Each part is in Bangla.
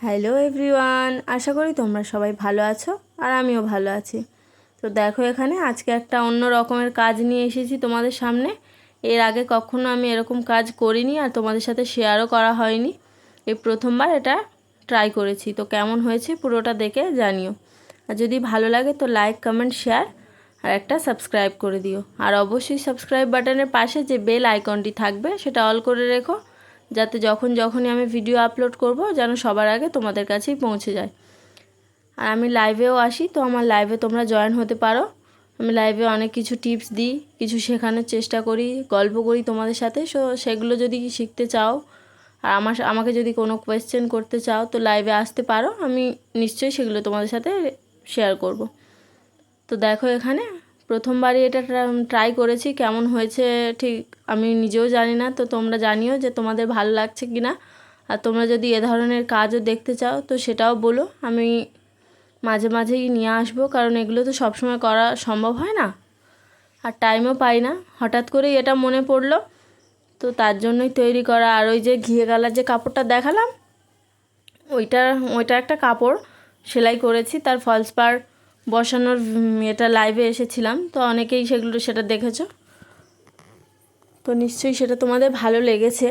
হ্যালো এভরিওয়ান, আশা করি তোমরা সবাই ভালো আছো আর আমিও ভালো আছি। তো দেখো এখানে আজকে একটা অন্য রকমের কাজ নিয়ে এসেছি তোমাদের সামনে। এর আগে কখনো আমি এরকম কাজ করিনি আর তোমাদের সাথে শেয়ারও করা হয়নি। এই প্রথমবার এটা ট্রাই করেছি। তো কেমন হয়েছে পুরোটা দেখে জানিও। আর যদি ভালো লাগে তো লাইক কমেন্ট শেয়ার আর একটা সাবস্ক্রাইব করে দিও। আর অবশ্যই সাবস্ক্রাইব বাটনের পাশে যে বেল আইকনটি থাকবে সেটা অল করে রেখো। যাতে যখন যখনই আমি ভিডিও আপলোড করব, যেন সবার আগে তোমাদের কাছেই পৌঁছে যায়। আর আমি লাইভেও আসি, তো আমার লাইভে তোমরা জয়েন হতে পারো। আমি লাইভে অনেক কিছু টিপস দিই, কিছু শেখানোর চেষ্টা করি, গল্প করি তোমাদের সাথে। সো সেগুলো যদি শিখতে চাও, আর আমার আমাকে যদি কোনো কোয়েশ্চেন করতে চাও, তো লাইভে আসতে পারো। আমি নিশ্চয়ই সেগুলো তোমাদের সাথে শেয়ার করব। তো দেখো এখানে প্রথমবারই এটা ট্রাই করেছি, কেমন হয়েছে ঠিক আমি নিজেও জানি না, তো তোমরা জানিও যে তোমাদের ভালো লাগছে কি না আর তোমরা যদি এ ধরনের কাজও দেখতে চাও, তো সেটাও বলো। আমি মাঝে মাঝেই নিয়ে আসব, কারণ এগুলো তো সবসময় করা সম্ভব হয় না। আর টাইমও পাই না। হঠাৎ করেই এটা মনে পড়ল। তো তার জন্যই তৈরি করা। আর ওই যে ঘিয়ে গালার যে কাপড়টা দেখালাম, ওইটা ওইটা একটা কাপড় সেলাই করেছি। তার ফলস পার বসানোর এটা লাইভে এসেছিলাম, তো অনেকেই সেগুলো সেটা দেখেছ। তো নিশ্চয়ই সেটা তোমাদের ভালো লেগেছে।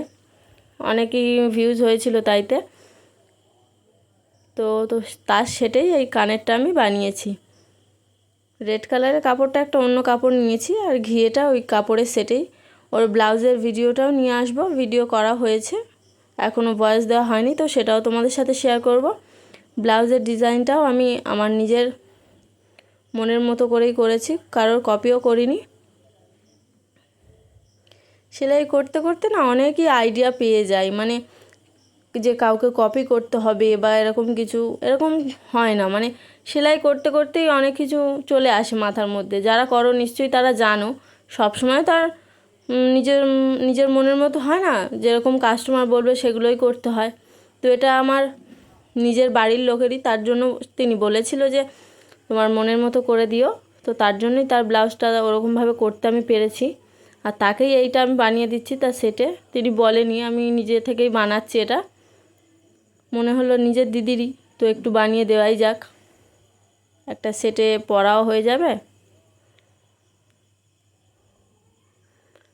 অনেকেই ভিউজ হয়েছিল তাইতে। তো তো তার সেটাই এই কানেরটা আমি বানিয়েছি। রেড কালারের কাপড়টা একটা অন্য কাপড় নিয়েছি, আর ঘিয়েটা ওই কাপড়ের সেটেই। ওর ব্লাউজের ভিডিওটাও নিয়ে আসব ভিডিও করা হয়েছে। এখনও ভয়েস দেওয়া হয়নি, তো সেটাও তোমাদের সাথে শেয়ার করব। ব্লাউজের ডিজাইনটাও আমি আমার নিজের মনের মতো করেই করেছি, কারোর কপিও করিনি। সেলাই করতে করতে না অনেকই আইডিয়া পেয়ে যায় মানে যে কাউকে কপি করতে হবে বা এরকম কিছু, এরকম হয় না। মানে সেলাই করতে করতেই অনেক কিছু চলে আসে মাথার মধ্যে। যারা করো নিশ্চয়ই তারা জানো, সবসময় তার নিজের নিজের মনের মতো হয় না, যেরকম কাস্টমার বলবে সেগুলোই করতে হয়। তো এটা আমার নিজের বাড়ির লোকেরই, তার জন্য তিনি বলেছিল যে তোমার মনের মতো করে দিও। তো তার জন্যই তার ব্লাউজটা ওরকমভাবে করতে আমি পেরেছি। আর তাকেই এইটা আমি বানিয়ে দিচ্ছি তার সেটে। তিনি বলেনি, আমি নিজে থেকেই বানাচ্ছি এটা। মনে হলো নিজের দিদিরই, তো একটু বানিয়ে দেওয়াই যাক। একটা সেটে পরাও হয়ে যাবে।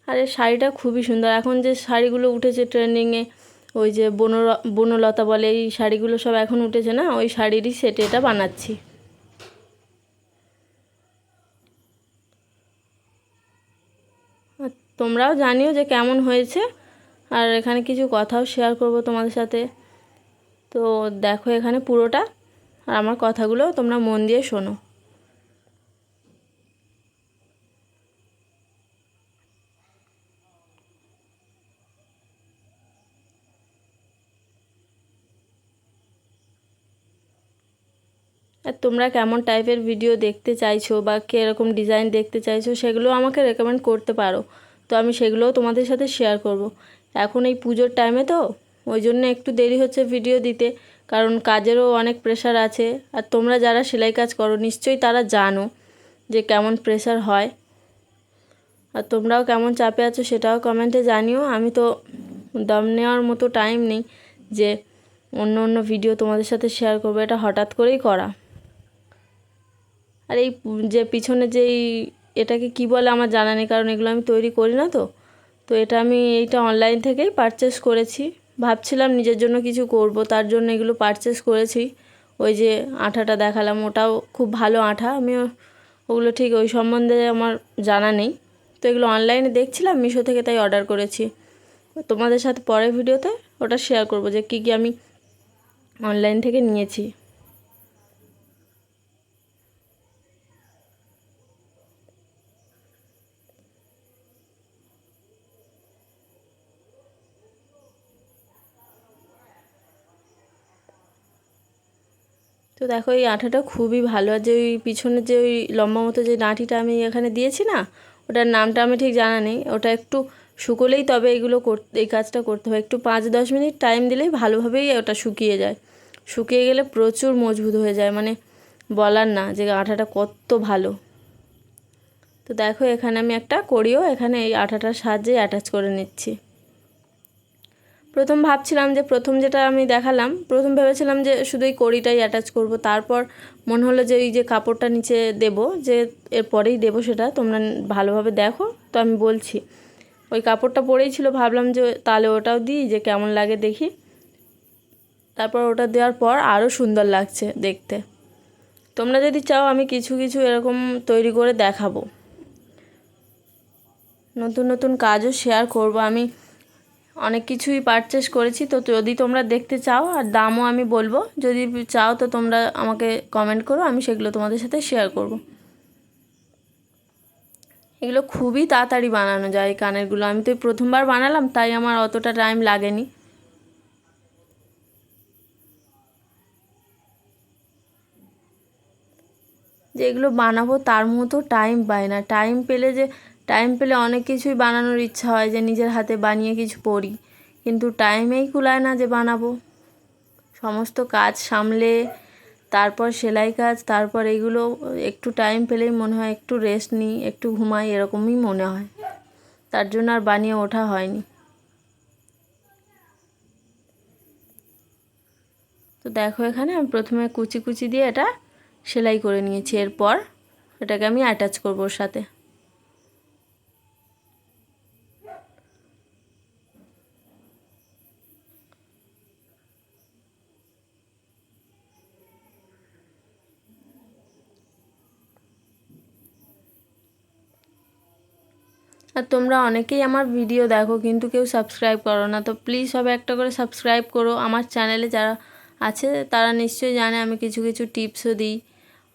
আর এই শাড়িটা খুবই সুন্দর। এখন যে শাড়িগুলো উঠেছে ট্রেন্ডিংয়ে, ওই যে বন বনলতা বলে এই শাড়িগুলো সব এখন উঠেছে না? ওই শাড়িরই সেটে এটা বানাচ্ছি। তোমরাও জানিও যে কেমন হয়েছে। আর এখানে কিছু কথাও শেয়ার করব তোমাদের সাথে। তো দেখো এখানে পুরোটা। আর আমার কথাগুলো তোমরা মন দিয়ে শোনো। আর তোমরা কেমন টাইপের ভিডিও দেখতে চাইছো বা কীরকম ডিজাইন দেখতে চাইছো সেগুলো আমাকে রেকমেন্ড করতে পারো। তো আমি সেগুলোও তোমাদের সাথে শেয়ার করব। এখন এই পুজোর টাইমে তো, ওই জন্য একটু দেরি হচ্ছে ভিডিও দিতে, কারণ কাজেরও অনেক প্রেশার আছে। আর তোমরা যারা সেলাই কাজ করো, নিশ্চয়ই তারা জানো যে কেমন প্রেশার হয়। আর তোমরাও কেমন চাপে আছো সেটাও কমেন্টে জানিও। আমি তো দম নেওয়ার মতো টাইম নেই যে অন্য অন্য ভিডিও তোমাদের সাথে শেয়ার করব, এটা হঠাৎ করেই করা। আর এই যে পিছনে যেই এটাকে কি বলে আমার জানা নেই, কারণ এগুলো আমি তৈরি করি না তো। তো এটা আমি এইটা অনলাইন থেকেই পারচেস করেছি। ভাবছিলাম নিজের জন্য কিছু করব, তার জন্য এগুলো পারচেস করেছি। ওই যে আঠাটা দেখালাম, ওটাও খুব ভালো আঠা। আমি ওগুলো ঠিক ওই সম্বন্ধে আমার জানা নেই। তো এগুলো অনলাইনে দেখছিলাম, মিশো থেকে তাই অর্ডার করেছি। তোমাদের সাথে পরের ভিডিওতে ওটা শেয়ার করব যে কী কী আমি অনলাইন থেকে নিয়েছি। তো দেখো এই আঠাটা খুবই ভালো আর যে ওই পিছনে যে ওই লম্বা মতো যে নাটিটা আমি এখানে দিয়েছি না, ওটার নামটা আমি ঠিক জানা নেই। ওটা একটু শুকোলেই তবে এগুলো করতে এই কাজটা করতে হবে একটু পাঁচ দশ মিনিট টাইম দিলেই ভালোভাবেই ওটা শুকিয়ে যায়। শুকিয়ে গেলে প্রচুর মজবুত হয়ে যায়। মানে বলার না যে আঠাটা কত ভালো। তো দেখো এখানে আমি একটা করিও এখানে এই আঠাটার সাহায্যে অ্যাটাচ করে নিচ্ছি। প্রথম ভাবছিলাম যে প্রথম যেটা আমি দেখালাম, প্রথম ভেবেছিলাম যে শুধু এই কড়িটাই অ্যাটাচ করব। তারপর মনে হলো যে এই যে কাপড়টা নিচে দেব, যে এরপরেই দেবো সেটা, তোমরা ভালোভাবে দেখো। তো আমি বলছি, ওই কাপড়টা পরেই ছিল, ভাবলাম যে তাহলে ওটাও দিই, যে কেমন লাগে দেখি। তারপর ওটা দেওয়ার পর আরও সুন্দর লাগছে দেখতে। তোমরা যদি চাও আমি কিছু কিছু এরকম তৈরি করে দেখাবো। নতুন নতুন কাজও শেয়ার করব। আমি অনেক কিছুই পারচেস করেছি। তো যদি তোমরা দেখতে চাও, আর দামও আমি বলব, যদি চাও তো তোমরা আমাকে কমেন্ট করো, আমি সেগুলো তোমাদের সাথে শেয়ার করব। এগুলো খুবই তাড়াতাড়ি বানানো যায়, এই কানেরগুলো। আমি তো প্রথমবার বানালাম, তাই আমার অতটা টাইম লাগেনি। যে এগুলো বানাবো, তার মতো টাইম পাই না। টাইম পেলে যে টাইম পেলে অনেক কিছুই বানানোর ইচ্ছা হয় যে নিজের হাতে বানিয়ে কিছু পড়ি। কিন্তু টাইমেই কুলায় না যে বানাবো। সমস্ত কাজ সামলে, তারপর সেলাই কাজ, তারপর এগুলো, একটু টাইম পেলেই মনে হয় একটু রেস্ট নিই, একটু ঘুমাই, এরকমই মনে হয়। তার জন্য আর বানিয়ে ওঠা হয়নি। তো দেখো এখানে আমি প্রথমে কুচি কুচি দিয়ে এটা সেলাই করে নিয়েছি। এরপর এটাকে আমি অ্যাটাচ করব ওর সাথে। আর তোমরা অনেকেই আমার ভিডিও দেখো, কিন্তু কেউ সাবস্ক্রাইব করো না। তো প্লিজ সবাই একটা করে সাবস্ক্রাইব করো। আমার চ্যানেলে যারা আছে, তারা নিশ্চয়ই জানে আমি কিছু কিছু টিপসও দিই।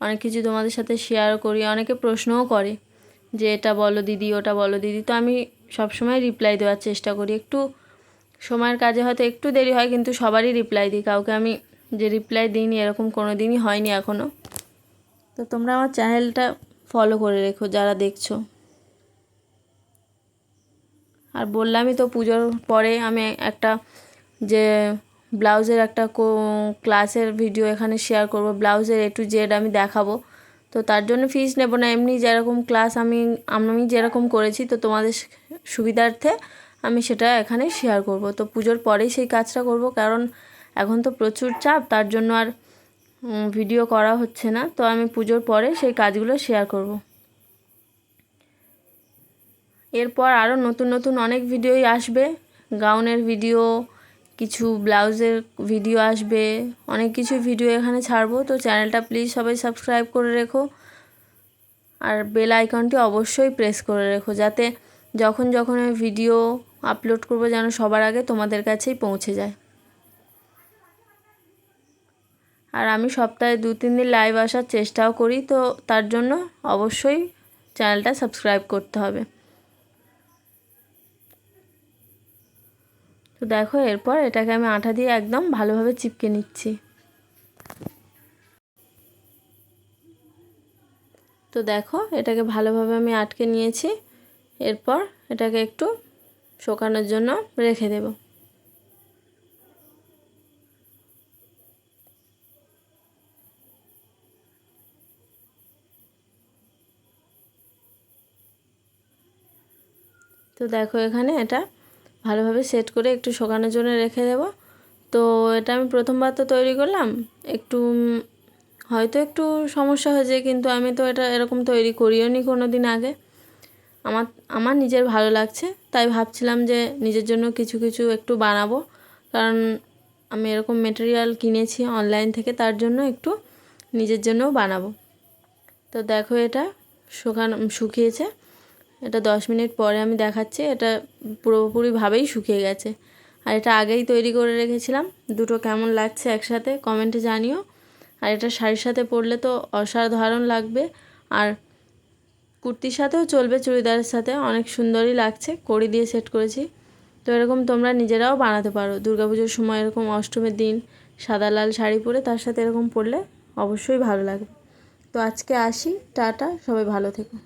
অনেক কিছু তোমাদের সাথে শেয়ার করি। অনেকে প্রশ্নও করে যে, এটা বলো দিদি, ওটা বলো দিদি। তো আমি সবসময় রিপ্লাই দেওয়ার চেষ্টা করি। একটু সময়ের কাজে হয়তো একটু দেরি হয়, কিন্তু সবারই রিপ্লাই দিই। কাউকে আমি যে রিপ্লাই দিইনি, এরকম কোনো দিনই হয়নি এখনও তো তোমরা আমার চ্যানেলটা ফলো করে রেখো, যারা দেখছ। আর বললামই তো পুজোর পরে আমি একটা যে ব্লাউজের একটা ক্লাসের ভিডিও এখানে শেয়ার করব। ব্লাউজের এ টু জেড আমি দেখাবো। তো তার জন্য ফিস নেব না। এমনি যেরকম ক্লাস আমি আমি যেরকম করেছি, তো তোমাদের সুবিধার্থে আমি সেটা এখানে শেয়ার করব। তো পুজোর পরেই সেই কাজটা করব, কারণ এখন তো প্রচুর চাপ, তার জন্য আর ভিডিও করা হচ্ছে না। তো আমি পুজোর পরে সেই কাজগুলো শেয়ার করব। এরপর আরও নতুন নতুন অনেক ভিডিওই আসবে। গাউনের ভিডিও, কিছু ব্লাউজের ভিডিও আসবে। অনেক কিছু ভিডিও এখানে ছাড়বো। তো চ্যানেলটা প্লিজ সবাই সাবস্ক্রাইব করে রেখো। আর বেল আইকনটি অবশ্যই প্রেস করে রেখো যাতে যখন যখন আমি ভিডিও আপলোড করব যেন সবার আগে তোমাদের কাছেই পৌঁছে যায়। আর আমি সপ্তাহে দু তিন দিন লাইভ আসার চেষ্টাও করি। তো তার জন্য অবশ্যই চ্যানেলটা সাবস্ক্রাইব করতে হবে। তো দেখো, এরপর এটাকে আমি আঠা দিয়ে একদম ভালোভাবে চিপকে নিচ্ছি। তো দেখো, এটাকে ভালোভাবে আমি আটকে নিয়েছি। এরপর এটাকে একটু শোকানোর জন্য রেখে দেব। তো দেখো, এখানে এটা ভালোভাবে সেট করে একটু শোকানোর জন্য রেখে দেব। তো এটা আমি প্রথমবার তো তৈরি করলাম। একটু হয়তো একটু সমস্যা হয়েছে, কিন্তু আমি তো এটা এরকম তৈরি করিও নি কোনো দিন আগে। আমার আমার নিজের ভালো লাগছে, তাই ভাবছিলাম যে নিজের জন্য কিছু কিছু একটু বানাবো। কারণ আমি এরকম মেটেরিয়াল কিনেছি অনলাইন থেকে, তার জন্য একটু নিজের জন্যও বানাবো। তো দেখো এটা শুকানো, শুকিয়েছে। এটা দশ মিনিট পরে আমি দেখাচ্ছি, এটা পুরোপুরিভাবেই শুকিয়ে গেছে। আর এটা আগেই তৈরি করে রেখেছিলাম। দুটো কেমন লাগছে একসাথে কমেন্টে জানিও। আর এটা শাড়ির সাথে পরলে তো অসাধারণ লাগবে। আর কুর্তির সাথেও চলবে চুড়িদারের সাথে, অনেক সুন্দরই লাগছে, কড়ি দিয়ে সেট করেছি। তো এরকম তোমরা নিজেরাও বানাতে পারো। পুজোর সময় এরকম অষ্টমীর দিন সাদা লাল শাড়ি পরে তার সাথে এরকম পরলে অবশ্যই ভালো লাগবে। তো আজকে আসি, টাটা, সবাই ভালো থেকো।